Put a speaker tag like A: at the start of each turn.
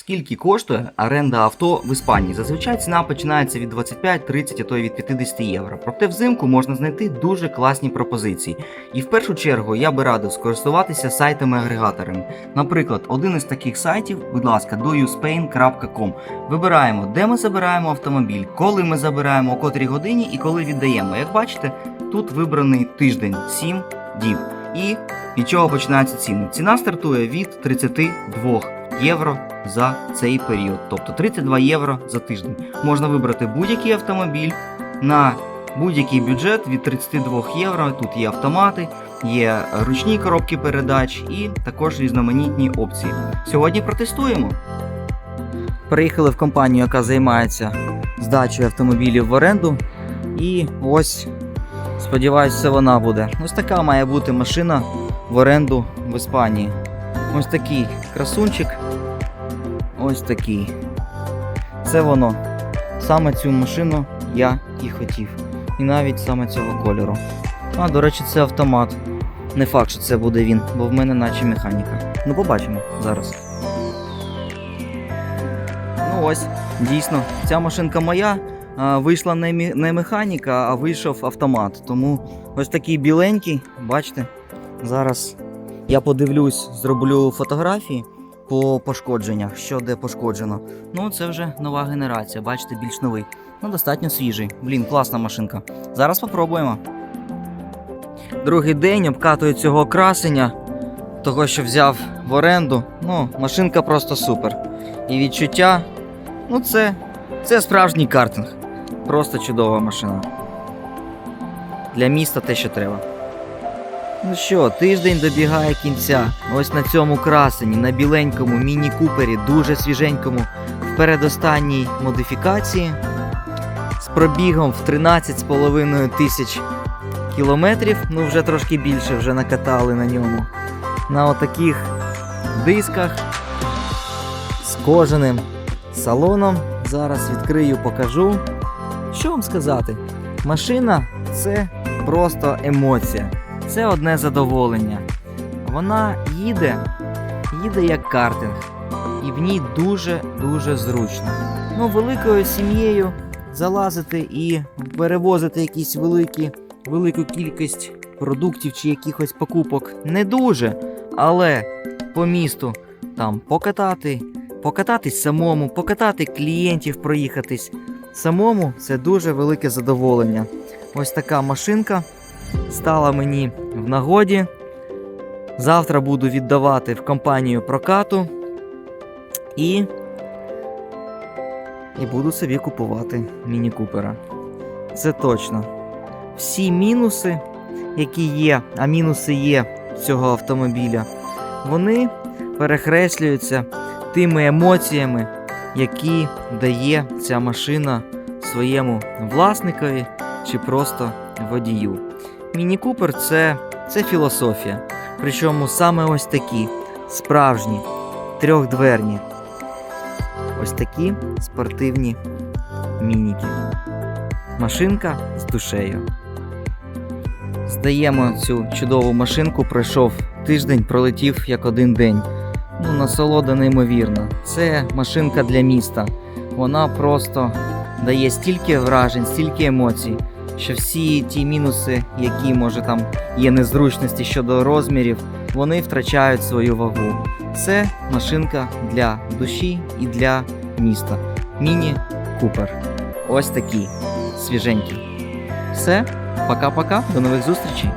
A: Скільки коштує оренда авто в Іспанії? Зазвичай ціна починається від 25, 30, а то й від 50 євро. Проте взимку можна знайти дуже класні пропозиції. І в першу чергу я би радив скористуватися сайтами-агрегаторами. Наприклад, один із таких сайтів, будь ласка, douspain.com. Вибираємо, де ми забираємо автомобіль, коли ми забираємо, о котрій годині і коли віддаємо. Як бачите, тут вибраний тиждень 7 діб. І від чого починаються ціни? Ціна стартує від 32 євро за цей період, тобто 32 євро за тиждень. Можна вибрати будь-який автомобіль на будь-який бюджет від 32 євро. Тут є автомати, є ручні коробки передач і також різноманітні опції. Сьогодні протестуємо. Приїхали в компанію, яка займається здачею автомобілів в оренду. І ось Сподіваюсь, це вона буде. Ось така має бути машина в оренду в Іспанії. Ось такий красунчик. Ось такий. Це воно. Саме цю машину я і хотів. І навіть саме цього кольору. А, до речі, це автомат. Не факт, що це буде він, бо в мене наче механіка. Ну, побачимо зараз. Ну ось, дійсно, ця машинка моя. Вийшла не механіка, а вийшов автомат. Тому ось такий біленький, бачите, зараз я подивлюсь, зроблю фотографії по пошкодженнях, що де пошкоджено. Ну, це вже нова генерація, бачите, більш новий. Ну, достатньо свіжий. Блін, класна машинка. Зараз попробуємо. Другий день обкатую цього красення, того, що взяв в оренду. Ну, машинка просто супер. І відчуття, ну це, це справжній картинг. Просто чудова машина. Для міста те, що треба. Ну що, тиждень добігає кінця. Ось на цьому красені, на біленькому міні-купері, дуже свіженькому, в передостанній модифікації. З пробігом в 13,5 тисяч кілометрів. Ну, вже трошки більше вже накатали на ньому. На отаких дисках з кожаним салоном. Зараз відкрию, покажу. Що вам сказати? Машина це просто емоція, це одне задоволення. Вона їде, їде як картинг, і в ній дуже-дуже зручно. Ну, великою сім'єю залазити і перевозити якісь великі, велику кількість продуктів чи якихось покупок не дуже, але по місту там покатати, покататись самому, покатати клієнтів, проїхатись. Самому це дуже велике задоволення. Ось така машинка стала мені в нагоді. Завтра буду віддавати в компанію прокату і, і буду собі купувати міні-купера. Це точно. Всі мінуси, які є, а мінуси є цього автомобіля, вони перехреслюються тими емоціями, які дає ця машина своєму власникові чи просто водію. Міні Купер це, це філософія. Причому саме ось такі справжні, трьохдверні. Ось такі спортивні мініки. Машинка з душею. Здаємо цю чудову машинку, пройшов тиждень, пролетів як один день. Ну, насолода неймовірна. Це машинка для міста. Вона просто дає стільки вражень, стільки емоцій, що всі ті мінуси, які може там є незручності щодо розмірів, вони втрачають свою вагу. Це машинка для душі і для міста. Міні Купер. Ось такі свіженькі. Все, пока-пока, до нових зустрічей.